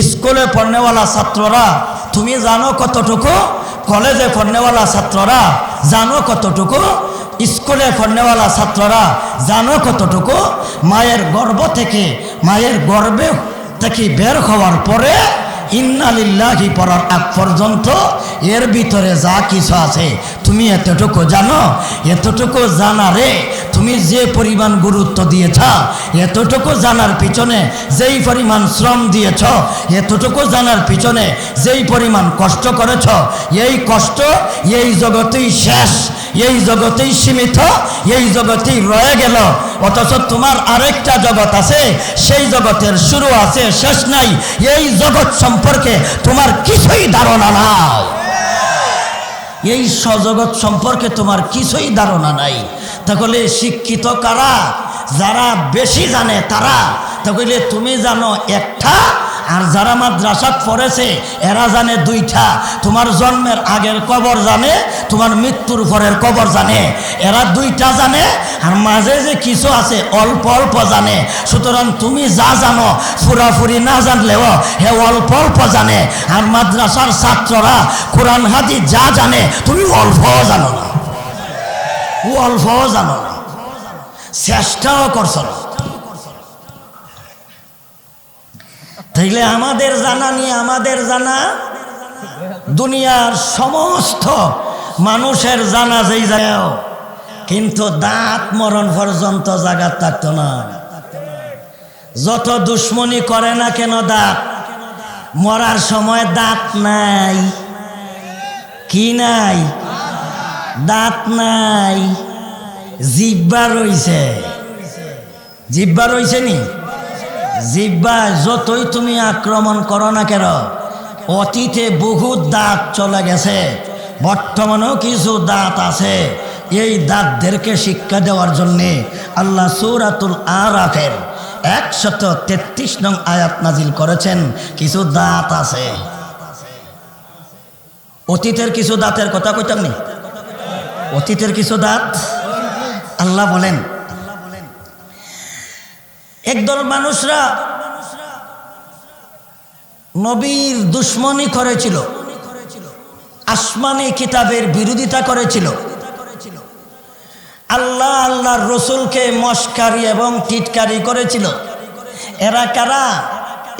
স্কুলে পড়নেওয়ালা ছাত্ররা, তুমি জানো কতটুকু? কলেজে পড়নেওয়ালা ছাত্ররা, জানো কতটুকু? স্কুলে পড়নেওয়ালা ছাত্ররা, জানো কতটুকু? মায়ের গর্ব থেকে, মায়ের গর্বে থেকে বের হওয়ার পরে ইন্নালিল্লাহি পড়ার আগ পর্যন্ত এর ভিতরে যা কিছু আছে, তুমি এতটুকু জানো? এতটুকু জানারে তুমি যে পরিমাণ গুরুত্ব দিয়েছ, এতটুকু জানার পিছনে যেই পরিমাণ শ্রম দিয়েছ, এতটুকু জানার পিছনে যেই পরিমাণ কষ্ট করেছ, এই কষ্ট এই জগতেই শেষ। এই জগতেই সীমিত, এই জগতেই রয়ে গেল। অথচ তোমার আরেকটা জগৎ আছে, সেই জগতের শুরু আছে, শেষ নাই। এই জগৎ সম্পর্কে তোমার কিছুই ধারণা নাই। এই সজগৎ সম্পর্কে তোমার কিছুই ধারণা নাই। তাহলে শিক্ষিত কারা? যারা বেশি জানে তারা। তাহলে তুমি জানো একটা আর যারা মাদ্রাসাত পড়েছে, এরা জানে দুইটা। তোমার জন্মের আগের কবর জানে, তোমার মৃত্যুর পরের কবর জানে। এরা দুইটা জানে, আর মাঝে যে কিছু আছে, অল্প অল্প জানে। সুতরাং তুমি যা জানো ফুরাফুরি না জানলেও হে অল্প অল্প জানে। আর মাদ্রাসার ছাত্ররা কোরআন হাদি যা জানে, তুমি অল্পও জানো না। ও অল্পও জানো না। চেষ্টাও করছ না। তাইলে আমাদের জানা নিয়ে আমাদের জানা, দুনিয়ার সমস্ত মানুষের জানা যেই জায়গাও কিন্তু দাঁত মরণ পর্যন্ত জায়গা থাকতো না। যত দুশ্মনী করে না কেন দাঁত? মরার সময় দাঁত নাই। কি নাই? দাঁত নাই। জিব্বা রইছে। জিব্বা রইছে নি? জিব্বা যতই তুমি আক্রমণ করো না কেন, অতীতে বহু দাঁত চলে গেছে, বর্তমানেও কিছু দাঁত আছে। এই দাঁতদেরকে শিক্ষা দেওয়ার জন্যে আল্লাহ সৌরাতুল আরাফের একশত তেত্রিশ নং আয়াত নাজিল করেছেন, কিছু দাঁত আছে। অতীতের কিছু দাঁতের কথা কইতাম নি? অতীতের কিছু দাঁত? আল্লাহ বলেন একদল মানুষরা নবীর দুশ্মনী করেছিল, আসমানি কিতাবের বিরোধিতা করেছিল। আল্লাহ আল্লাহর রসুলকে মস্কারি এবং টিটকারি করেছিল। এরা কারা?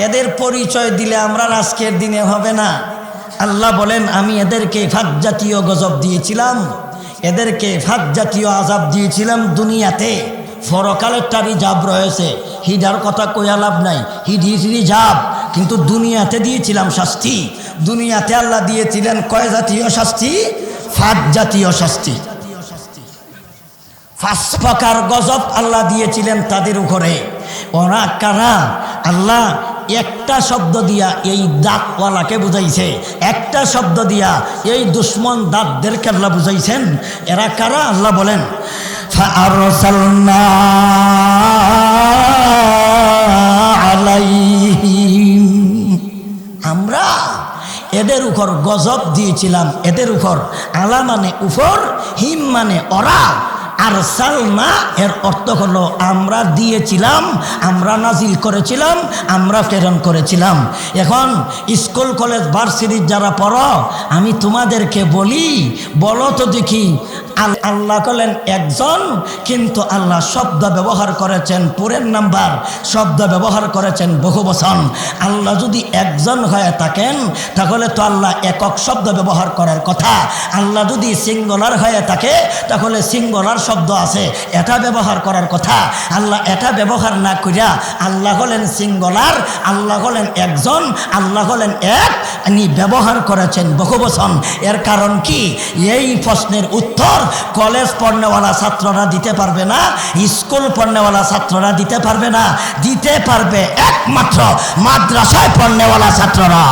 এদের পরিচয় দিলে আমরা আজকের দিনে হবে না। আল্লাহ বলেন, আমি এদেরকে ফাঁক জাতীয় গজব দিয়েছিলাম, এদেরকে ফাঁক জাতীয় আজাব দিয়েছিলাম দুনিয়াতে। ফরকালেরটা রিজাব রয়েছে। হিডার কথা কইয়া লাভ নাই। হি হিডি যাব কিন্তু দুনিয়াতে দিয়েছিলাম শাস্তি। দুনিয়াতে আল্লাহ দিয়েছিলেন কয় জাতীয় শাস্তি? ফাঁদ জাতীয় শাস্তি। পাঁচ প্রকার গজব আল্লাহ দিয়েছিলেন তাদের উপরে। ওরা কারা? আল্লাহ একটা শব্দ দিয়া এই দাঁতওয়ালাকে বুঝাইছে। একটা শব্দ দিয়া এই দুশ্মন দাঁতদের আল্লাহ বুঝাইছেন। এরা কারা? আল্লাহ বলেন আর এদের উপর গজব দিয়েছিলাম, এদের উপর। আলা মানে উপর হিম মানে অরা। আর সালমা, এর অর্থ হলো আমরা দিয়েছিলাম, আমরা নাজিল করেছিলাম, আমরা প্রেরণ করেছিলাম। এখন স্কুল, কলেজ, ভার্সিটির যারা পড়ো, আমি তোমাদেরকে বলি, বলো তো দেখি আল্লাহ কলেন একজন কিন্তু আল্লাহ শব্দ ব্যবহার করেছেন পুরের নাম্বার, শব্দ ব্যবহার করেছেন বহু বচন। আল্লাহ যদি একজন হয়ে থাকেন, তাহলে তো আল্লাহ একক শব্দ ব্যবহার করার কথা। আল্লাহ যদি সিঙ্গলার হয়ে থাকে, তাহলে সিঙ্গলার শব্দ আছে, এটা ব্যবহার করার কথা। আল্লাহ এটা ব্যবহার না করিয়া আল্লাহ হলেন সিঙ্গলার, আল্লাহ হলেন একজন, আল্লাহ হলেন এক ব্যবহার করেছেন বহু বচন। এর কারণ কি? এই প্রশ্নের উত্তর কলেজ পড়নেওয়ালা ছাত্ররা দিতে পারবে না, স্কুল পড়নেওয়ালা ছাত্ররা দিতে পারবে না, দিতে পারবে একমাত্র মাদ্রাসায় পড়নেওয়ালা ছাত্ররা।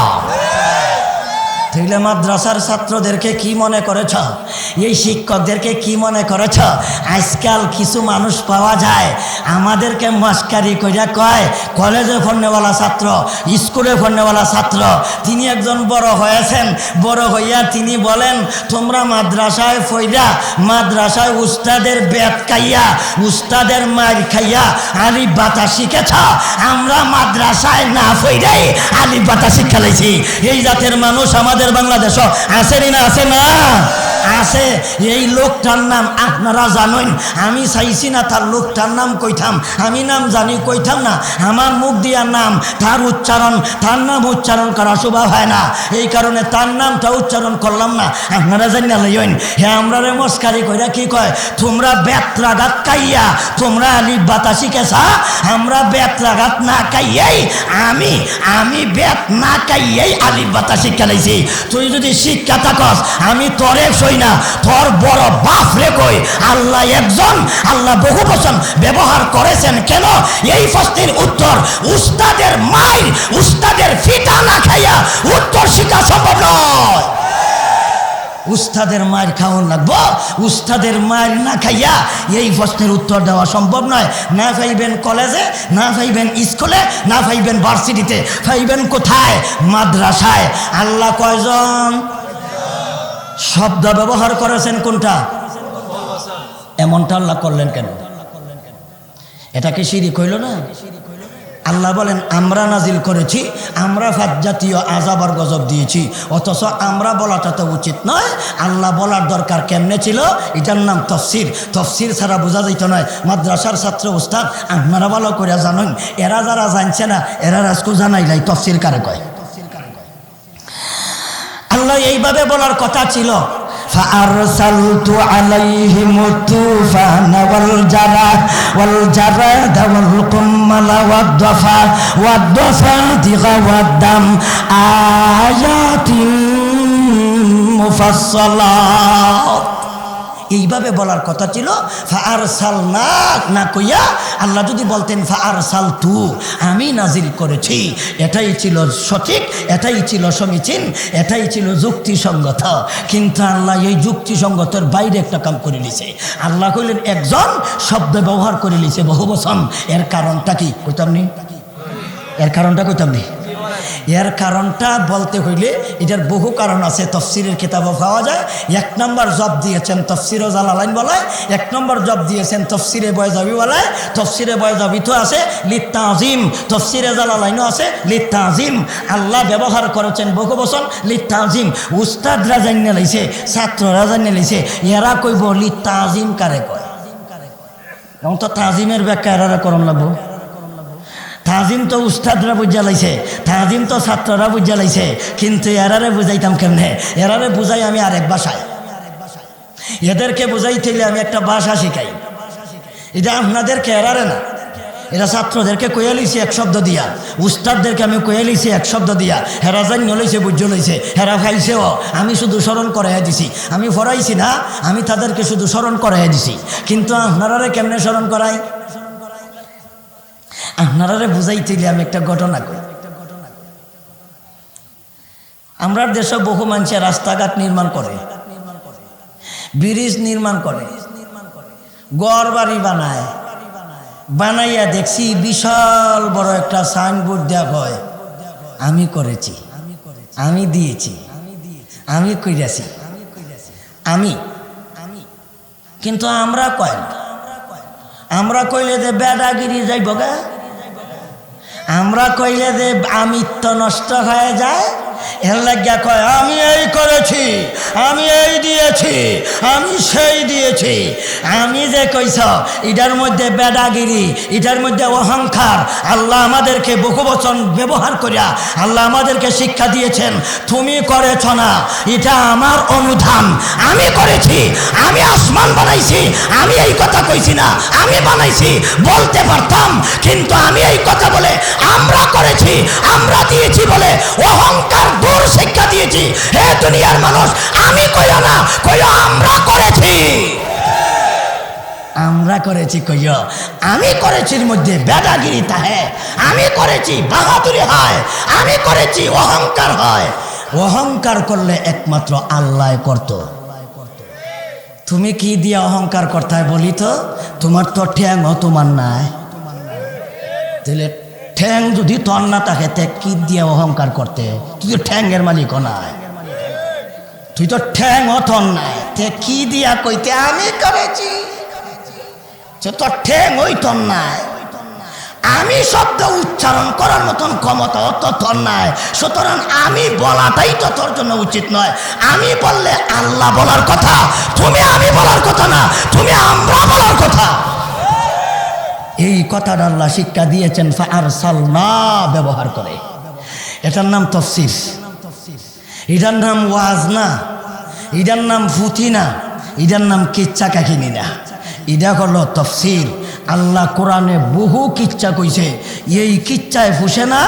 তাইলে মাদ্রাসার ছাত্রদেরকে কি মনে করেছ? এই শিক্ষকদেরকে কি মনে করেছ? আজকাল কিছু মানুষ পাওয়া যায়, আমাদেরকে মস্কারি কইরা কয়, কলেজে ফন্নেওয়ালা ছাত্র, স্কুলে ফন্নেওয়ালা ছাত্র, তিনি একজন বড় হয়েছেন, বড় হইয়া তিনি বলেন, তোমরা মাদ্রাসায় ফইরা, মাদ্রাসায় উস্তাদের বেত খাইয়া, উস্তাদের মার খাইয়া আলি বাতা শিখেছ? আমরা মাদ্রাসায় না ফইরাই আলি বাতা শিক্ষা লাইছি। এই জাতের মানুষ আমাদের বাংলাদেশ আসেনি না আসে না? আছে, এই লোকটার নাম আপনারা জানেন। আমি চাইছি না তার লোকটার নাম কইতাম, আমি নাম জানি কইতাম না। আমার মুখ দিয়া নাম, তার উচ্চারণ, তার নাম উচ্চারণ করা শোভা হয় না। এই কারণে তার নামটা উচ্চারণ করলাম না। আপনারা জানি লইন হে আমরা রে মস্কারি কইরা কি কয়? তোমরা বেত্রাঘাত কাইয়া তোমরা আলি বাতা শিখেছা? আমরা বেত্রাঘাত না কাইয়াই আমি আমি বেত না কাইয়াই আলি বাতা শিক্ষা লাইছি। তুই যদি শিক্ষা থাকস, আমি তরে সই না? তোর বড় বাপ রে কই? আল্লাহ একজন, আল্লাহ বহু বচন ব্যবহার করেছেন কেন? এই প্রশ্নের উত্তর উস্তাদের মাই উস্তাদের ফিটা না খাইয়া উত্তর শিক্ষা সম্ভব নয়। উস্তাদের মায়ের খাওয়ান লাগবো? উস্তাদের মায়ের না খাইয়া এই প্রশ্নের উত্তর দেওয়া সম্ভব নয়। না পাইবেন কলেজে, না পাইবেন স্কুলে, না পাইবেন ভার্সিটিতে, পাইবেন কোথায়? মাদ্রাসায়। আল্লাহ কয়জন? শব্দ ব্যবহার করেছেন কোনটা? এমনটা আল্লাহ করলেন কেন? এটা কি শিরিক হইল না? আল্লাহ বলেন, আমরা নাজিল করেছি, আমরা ফাত জাতীয় আজাবার গজব দিয়েছি, অথচ আমরা বলাটা তো উচিত নয়। আল্লাহ বলার দরকার কেমনে ছিল? এটার নাম তফসির। তফসির ছাড়া বোঝা যেত নয়। মাদ্রাসার ছাত্র উস্তাদ আপনারা ভালো করে জানেন, এরা যারা জানছে না, এরা রাজকু জানাইলাই তফসির কারে কয়? এইভাবে বলার কথা ছিল فأرسلت عليهم الطوفان والجراد والجراد والقمل والضفا والضفادع والدم آيات مفصلات এইভাবে বলার কথা ছিল ফার সাল না না কইয়া আল্লাহ যদি বলতেন ফার সাল তু আমি নাজিল করেছি। এটাই ছিল সঠিক, এটাই ছিল সমীচীন, এটাই ছিল যুক্তিসঙ্গত। কিন্তু আল্লাহ এই যুক্তিসঙ্গতের বাইরে একটা কাম করে নিছে। আল্লাহ কইলেন, একজন শব্দ ব্যবহার করে নিছে বহু বছর এর কারণটা কি? কইতাম নি? এর কারণটা কইতাম নি? এর কারণটা বলতে হইলে এটার বহু কারণ আছে, তফসিরের কিতাবও পাওয়া যায়। এক নম্বর জব দিয়েছেন তফসিরও জালালাইন বলায় এক নম্বর জব দিয়েছেন তফসিরে বয়জাবি বলায় তফসিরে বয়জাবি তো আছে লিত্তা আজিম তফসিরে জালালাইনও আছে লিত্তা আজিম আল্লাহ ব্যবহার করেছেন বহু বছর লিত্তা আজিম উস্তাদরা জানিয়ে লাইছে ছাত্ররা জানিয়ে লাইছে, এরা কইব লিত্তা আজিম কারে কয়? এবং তো তাজিমের ব্যাখ্যা এরা করণ লাগবো তাজিম তো উস্তাদরা বুঝা লাইছে, তাজিম তো ছাত্ররা বুঝা লাইছে, কিন্তু এরারে বুঝাইতাম কেমনে? এরারে বুঝাই আমি আরেক ভাষায়। এদেরকে বুঝাইতে হলে আমি একটা ভাষা শিখাই। এটা আপনাদেরকে এরারে না। এরা ছাত্রদেরকে কয়ে লইছে এক শব্দ দিয়া। উস্তাদদেরকে আমি কয়ে লইছি এক শব্দ দিয়া। হেরা জানি লইছে, বুঝ লইছে, হেরা খাইছেও আমি শুধু স্মরণ করাইয়া দিছি। আমি ফরাইছি না, আমি তাদেরকে শুধু স্মরণ করাইয়া দিছি। কিন্তু আপনারারে কেমনে স্মরণ করাই? আপনারা বুঝাইতে আমি একটা ঘটনা করি আমরা দেশে বহু মানুষের রাস্তাঘাট নির্মাণ করে, ব্রিজ নির্মাণ করে গড় বাড়ি বানায়, বানাইয়া দেখছি বিশাল বড় একটা সাইনবোর্ড দেওয়া হয়, আমি করেছি, আমি দিয়েছি, আমি কইরাছি, আমি, কিন্তু আমরা কয় আমরা কইলে যে বেদাগিরি যাইব গা। আমরা কইলে যে আমিত্ব নষ্ট হয়ে যায় এর কয়, আমি এই করেছি, আমি এই দিয়েছি, আমি সেই দিয়েছি। আমি যে কইস এটার মধ্যে বেদাগিরি এটার মধ্যে অহংকার, আল্লাহ আমাদেরকে বহু বচন ব্যবহার করিয়া, আল্লাহ আমাদেরকে শিক্ষা দিয়েছেন, তুমি করেছ না। এটা আমার অনুধান। আমি করেছি, আমি আসমান বানাইছি, আমি এই কথা কইছি না, আমি বানাইছি, বলতে পারতাম, কিন্তু আমি এই কথা বলে আমরা করেছি, আমরা দিয়েছি বলে অহংকার দূর শিক্ষা দিয়েছি। হে দুনিয়ার মানুষ, আমি কইয়া না কইয়া আমরা করেছি। আমরা করেছি কইয় আমি করেছি এর মধ্যে বেদাগিরি তাহে। আমি করেছি বাহাদুরি হয়। আমি করেছি অহংকার হয়। অহংকার করলে একমাত্র আল্লাহ করত। তুমি কি দিয়ে অহংকার করতে বলি তো তোমার তো ঠ্যাং তোমার নাই। তাহলে ঠ্যাং যদি তর না থাকে তে কি দিয়ে অহংকার করতে? তুই তো ঠ্যাংয়ের মালিকও নাই। তুই তো ঠ্যাং অথন নাই। তে কি দিয়া কইতে আমি করেছি? সে তো ঠ্যাং ওই তন নাই। আমি শব্দ উচ্চারণ করার মতন ক্ষমতা অত তোর নাই। সুতরাং আমি বলাটাই তো তোর জন্য উচিত নয়। আমি বললে আল্লাহ বলার কথা, তুমি আমি বলার এই কথাটা আল্লাহ শিক্ষা দিয়েছেন আর সালনা ব্যবহার করে। এটার নাম তফসির। এটার নাম ওয়াজ না এটার নাম ফুতি না এটার নাম কিচ্ছা কাহিনী না এটা হলো তফসির। আল্লাহ কোরআনে বহু কিচ্ছা কইছে। এই কিচ্ছায় ফুসে না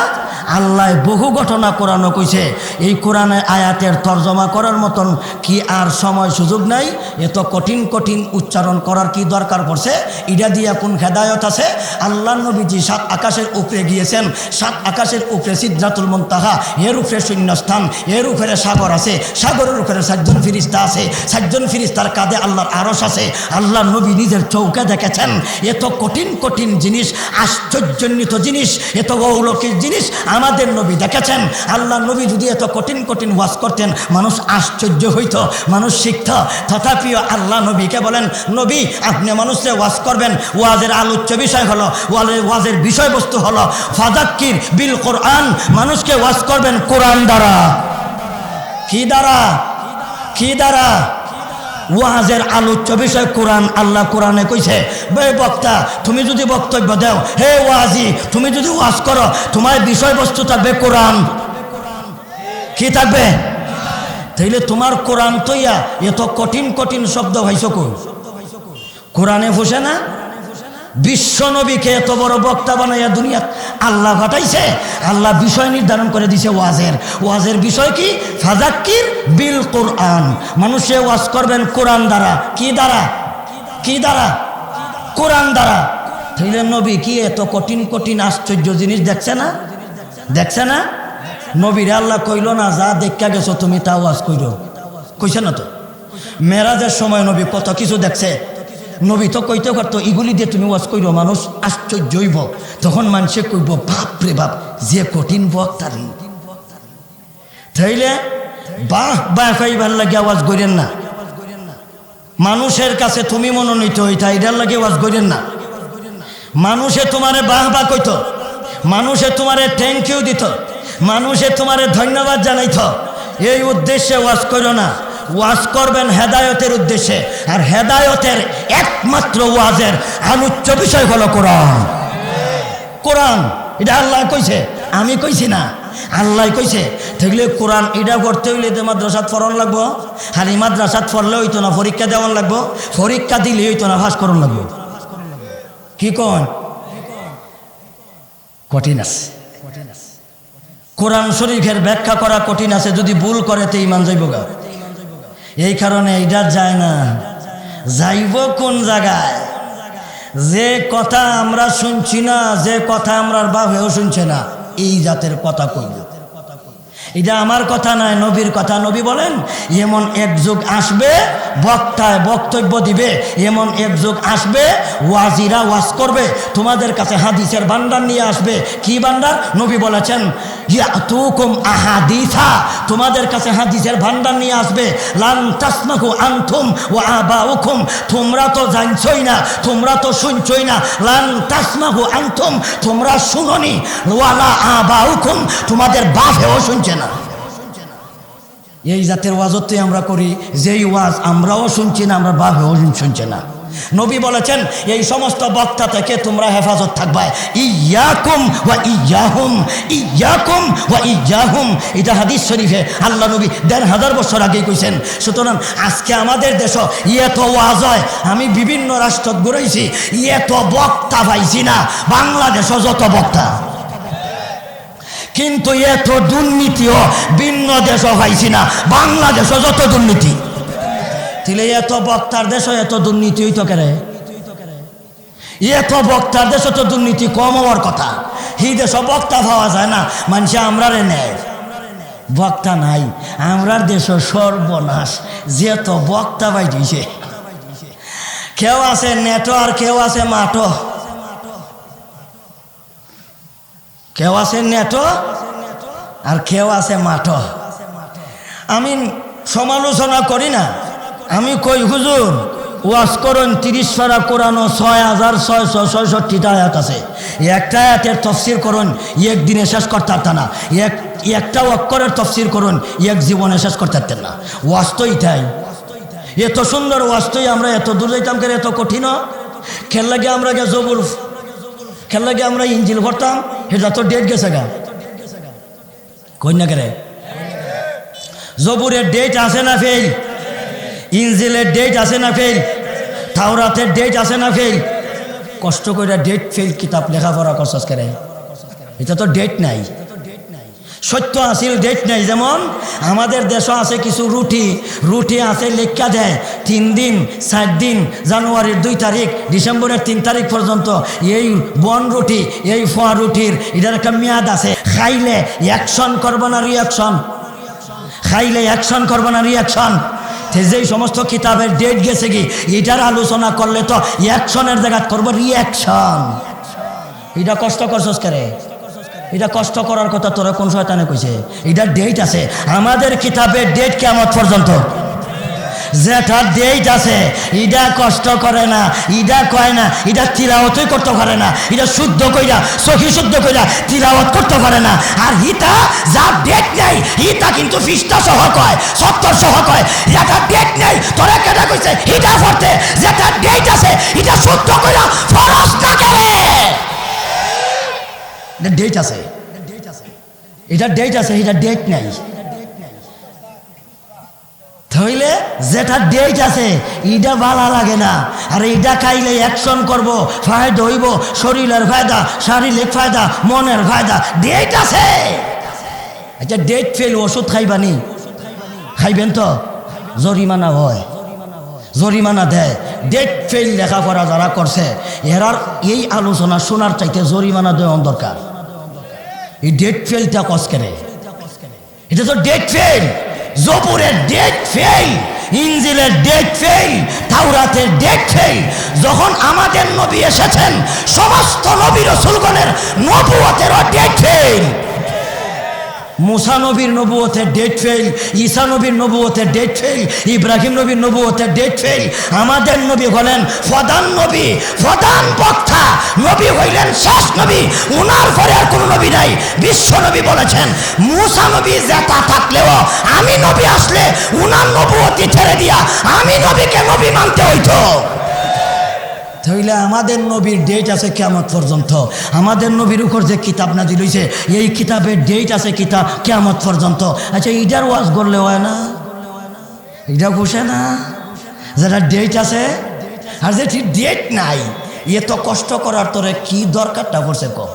আল্লাহ বহু ঘটনা কোরআনও কইছে। এই কোরআনে আয়াতের তর্জমা করার মতন কি আর সময় সুযোগ নাই? এত কঠিন কঠিন উচ্চারণ করার কি দরকার পড়ছে? ইডা দিয়া কোন খেদায়ত আছে? আল্লাহ নবীজি সাত আকাশের উপরে গিয়েছেন। সাত আকাশের উপরে সিদ্ধাতুল মন্তাহা এর উপরে শূন্যস্থান এর উপরে সাগর আছে। সাগরের উপরে সাতজন ফিরিস্তা আছে। সাতজন ফিরিস্তার কাঁধে আল্লাহর আরস আছে। আল্লাহ নবী নিজের চৌকে দেখেছেন। এত কঠিন কঠিন জিনিস, আশ্চর্যজনিত জিনিস, এত গৌলকিক জিনিস আমাদের নবী দেখেছেন? আল্লাহ নবী যদি এত কঠিন কঠিন ওয়াজ করতেন, মানুষ আশ্চর্য হইত, মানুষ শিখত। তথাপিও আল্লাহ নবীকে বলেন, নবী, আপনি মানুষকে ওয়াজ করবেন। ওয়াজের আলোচ্য বিষয় হলো, ওয়াজের ওয়াজের বিষয়বস্তু হলো ফাদাক্কির বিল কোরআন। মানুষকে ওয়াজ করবেন কোরআন দ্বারা। কি দ্বারা? কি দ্বারা? ওয়াজের আলোচ্য বিষয় কোরআন, আল্লাহ কোরআনে কইছে, বে বক্তা, তুমি যদি বক্তব্য দাও, হে ওয়াজি, তুমি যদি ওয়াজ করো, তোমার বিষয়বস্তু থাকবে কোরআন। কি থাকবে? তাইলে তোমার কোরআন তৈয়া, এত কঠিন কঠিন শব্দ কই? কোরআনে ফুসে না? বিশ্ব নবীকে এত বড় বক্তা বানাইয়া দুনিয়া আল্লাহ ঘটাইছে আল্লাহ বিষয় নির্ধারণ করে দিছে ওয়াজের। ওয়াজের বিষয় কি? ফাজাক্কির বিল কোরআন। মানুষে ওয়াজ করবেন কোরআন দ্বারা। কি দ্বারা? কি দ্বারা? কোরআন দ্বারা। নবী কি এত কঠিন কঠিন, আশ্চর্য জিনিস দেখছে না? দেখছে না? নবীর আল্লাহ কইল না, যা দেখা গেছো তুমি তা ওয়াজ কইর। কইছে না তো? মেরাজের সময় নবী কত কিছু দেখছে? নবী তো কইতে পারতো, এগুলি দিয়ে তুমি ওয়াজ কইর, মানুষ আশ্চর্য হইব। তখন মানুষে কইব বাপ রে বাপ, যে কঠিন বক্তারি তাইলে বাহ বাহ কইবার লাগে আওয়াজ করেন না। মানুষের কাছে তুমি মনোনীত হইতা, এটার লাগে ওয়াজ করেন না। মানুষে তোমারে বাহ বা কইত, মানুষে তোমারে থ্যাংক ইউ দিত, মানুষে তোমারে ধন্যবাদ জানাইত। এই উদ্দেশ্যে ওয়াজ করো না। ওয়াজ করবেন হেদায়তের উদ্দেশ্যে। আর হেদায়তের একমাত্র ওয়াজের আলোচ্য বিষয় হলো কোরআন। কোরআন, এটা আল্লাহ কইছে? আমি কইছি না। আল্লাহ কইছে থাকলে কোরআন এটা করতে হইলে তো মাদ্রাসাত ফরন লাগবো। আর এই মাদ্রাসাত ফরলে হইতো না, পরীক্ষা দেওয়ান লাগবো। পরীক্ষা দিলে হইতো না ফাঁস করন লাগবো। কি কন? কঠিন আছে। কোরআন শরীফের ব্যাখ্যা করা কঠিন আছে, যদি ভুল করে তো ইমান যাইব গা। এই কারণে এইটা যায় না। যাইব কোন জায়গায়? যে কথা আমরা শুনছি না, যে কথা আমরা বাপেও শুনছে না, এই জাতের কথা কইব এটা আমার কথা নয়, নবীর কথা। নবী বলেন, এমন এক যুগ আসবে, বক্তায় বক্তব্য দিবে, এমন এক যুগ আসবে, ওয়াজিরা ওয়াজ করবে, তোমাদের কাছে হাদিসের ভান্ডার নিয়ে আসবে। কি ভান্ডার নবী বলেছেন তোমাদের কাছে হাদিসের ভান্ডার নিয়ে আসবে। লান তাসমাকু আনথুম ও আবাউকুম। তোমরা তো জানছই না, তোমরা তো শুনছই না। লান তাসমাকু আনথুম তোমরা শুনোনি। ওয়ালা আবাউকুম, তোমাদের বাপেও শুনছে না। এই জাতের ওয়াজতে আমরা করি, যেই ওয়াজ আমরাও শুনছি না, আমরা বাপেও শুনছে না। নবী বলেছেন, এই সমস্ত বক্তা থেকে তোমরা হেফাজত থাকবা। ইয়াকুম ওয়া ইয়াহুম, ইয়াকুম ওয়া ইয়াহুম। এটা হাদিস শরীফে আল্লাহ নবী দেড় হাজার বছর আগে কইছেন। সুতরাং আজকে আমাদের দেশ এত ওয়াজ হয়, আমি বিভিন্ন রাষ্ট্র ঘুরাইছি, এত বক্তা পাইছি না, বাংলাদেশও যত বক্তা। কিন্তু এত দুর্নীতিও ভিন্ন দেশও পাইছি না, বাংলাদেশও যত দুর্নীতি। তাহলে এত বক্তার দেশ এত দুর্নীতি হইতো কেরে? এত বক্তার দেশ তো দুর্নীতি কম হওয়ার কথা। হি দেশ বক্তা পাওয়া যায় না, মানুষে আমরা রে নেয়। বক্তা নাই, আমরার দেশ সর্বনাশ। যেত বক্তা বাই দিছে কেউ আছে নেটো আর কেউ আছে মাটো। কেউ আছে নেটো আর কেউ আছে মাটো। আমি সমালোচনা করি না। আমি কই, হুজুর, ওয়াজ করুন তিরিশ ফারা কোরআনো ছয় হাজার ছয়শো ছয়ষট্টিটা আয়াত আছে। একটা আয়াতের তফসির করুন, এক দিনে শেষ করতে পারতেন না। এক, একটা অক্ষরের তফসির করুন, এক জীবনে শেষ করতে পারতেন না। ওয়াজ তো ইটাই এত সুন্দর ওয়াজ তোই আমরা এত দূর যাইতাম কেন, এত কঠিন খেল লাগে আমরা গে জবুর, খেল লাগে আমরা ইঞ্জিল ভরতাম এটা তো ডেট গেছে গা। কেরে? জবুরের ডেট আছে না ফেল? ইঞ্জিলের ডেট আছে না ফেল তাওরাতের ডেট আছে না ফেল কষ্ট করে ডেট ফেল কিতাব লেখাপড়া করছস করে? এটা তো ডেট নাই। সত্য আসিল ডেট নাই। যেমন আমাদের দেশও আছে কিছু রুটি। রুটি আছে লেখা দেয় তিন দিন, চার দিন, জানুয়ারির দুই তারিখ, ডিসেম্বরের তিন তারিখ পর্যন্ত এই বন রুটি, এই ফোয়া রুটির এটার একটা মেয়াদ আছে। খাইলে অ্যাকশন করব না রিয়াকশন খাইলে অ্যাকশন করব না রিয়াকশন যেই সমস্ত কিতাবের ডেট গেছে কি, এটার আলোচনা করলে তো অ্যাকশনের জায়গা করব রিয়াকশন এটা কষ্ট করছস কেরে এটা কষ্ট করার কথা তোরা কোন শয়তানে কইছে? এটার ডেট আছে। আমাদের কিতাবের ডেট কেমন পর্যন্ত। যেটা ডেট আছে ইটা কষ্ট করে না ইটা কয় না এটা তিলাওয়াতই করতে পারে না এটা শুদ্ধ কইরা, সহি শুদ্ধ কইরা তিলাওয়াত করতে পারে না। আর হিতা যা ডেট নেই, হিতা কিন্তু ফিস্টা সহ কয় সত্তর সহ কয়। যেটা ডেট নাই, তোরা কেটা কইছে? হিটা পড়তে যেটা ডেট আছে এটা শুদ্ধ কইরা ফরজ না করে এটা ডেট আছে এটা ডেট আছে এটা ডেট নাই। তাহলে যেটা ডেট আছে, ইটা ভালো লাগে না। আর এইটা খাইলে অ্যাকশন করব ফায়দা হইব শরীরের ফায়দা, শারীরিক ফায়দা, মনের ফায়দা। ডেট আছে! আচ্ছা ডেট ফেল ওষুধ খাইবানি খাইবেন তো? জরিমানা হয়। জরিমানা দেয়। ডেট ফেল লেখাপড়া যারা করছে, এরার এই আলোচনা শোনার চাইতে জরিমানা দেওয়া দরকার। এই ডেট ফেলটা কস করে এটা তো ডেট ফেল জপুরের ডেট ফেল ইঞ্জিলের ডেট ফেল তাওরাতের ডেট ফেল যখন আমাদের নবী এসেছেন, সমস্ত নবী রসুলগণের নবুয়তেরও ডেট ফেল মুসা নবীর নবুয়তের ডেট ফেল ঈসা নবীর নবুয়তের ডেট ফেল ইব্রাহিম নবীর নবুয়তের ডেট ফেল আমাদের নবী হলেন প্রধান নবী, প্রধান বক্তা, নবী হইলেন শেষ নবী, উনার পরে আর কোনো নবী নাই, বিশ্ব নবী বলেছেন, মুসা নবী জেতা থাকলেও আমি নবী আসলে উনার নবুয়তি ছেড়ে দিয়া, আমি নবীকে নবী মানতে হইতো। তাইলে আমাদের নবীর ডেট আছে কেমন পর্যন্ত। আমাদের নবীর উপর যে কিতাব না দিলইছে এই কিতাবের ডেট আছে কিতাব কেমন পর্যন্ত। আচ্ছা এইটার ওয়াজ করলে হয় না? এটা ঘুষে না? যেটা ডেট আছে, আর ঠিক ডেট নাই, এ তো কষ্ট করার তোরে কি দরকারটা পড়ছে কো